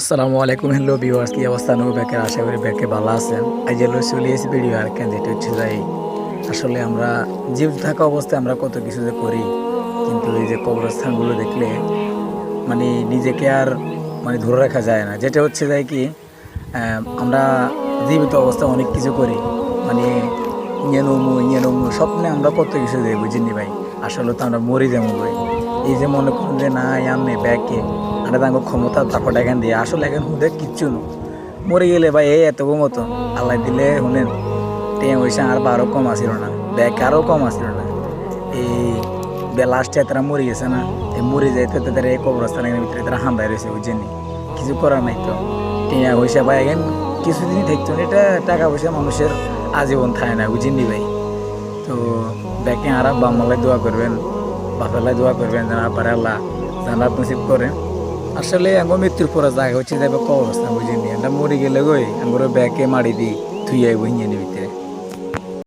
আসসালামু আলাইকুম, hello viewers, কি অবস্থা? নু ব্যাকে আশা করি ব্যাকে ভালো আছেন। আজ চলে এসে ভিডিও আর কেন, যেটা হচ্ছে যাই আসলে আমরা জীব থাকা অবস্থায় আমরা কত কিছু যে করি, কিন্তু এই যে কবরস্থানগুলো দেখলে মানে নিজেকে আর মানে ধরে রাখা যায় না। যেটা হচ্ছে যায় কি আমরা জীবিত অবস্থায় অনেক কিছু করি। মানে ইয়ে নমু ইয়ে নমু, স্বপ্নে আমরা কত কিছু দেয় বুঝিনি ভাই। আসলে তো আমরা মরি যেমন ভাই। এই যে মনে করুন যে না আননে ব্যাগকে আর তাঙ্গ ক্ষমতা তারপর এখান দিয়ে আসলে এখন হুদে কিচ্ছু না। মরে গেলে ভাই এই এত মতো। আল্লাহ দিলে শুনেন, টেন পয়সা আর বারো কম আসিল না। ব্যাগ আরও কম আসিল না। এই লাস্টে তারা মরে গেছে না, এই মরে যাইতে তাদের এই কবরস্থানের ভিতরে তারা হামদায় রয়েছে, বুঝছেনি কিছু করার নাই তো। টিয়া পয়সা ভাই এখন কিছুদিনই থাকতো এটা টাকা পয়সা মানুষের আজীবন থাকে না বুঝিনি ভাই? তো ব্যাকে আর বাম্মালাই দোয়া করবেন বাপেলাই দোয়া করবেন, যেন আবার আল্লাহ জানাত নসিব করেন। আসলে আঙ্গো মৃত্যুর পরে জায়গা হচ্ছে যাবে কবরস্থান বুঝিনি। আমরা মরে গেলে গই আমার ব্যাকে মারি দিই আইব হিঞ্জানি ভিতরে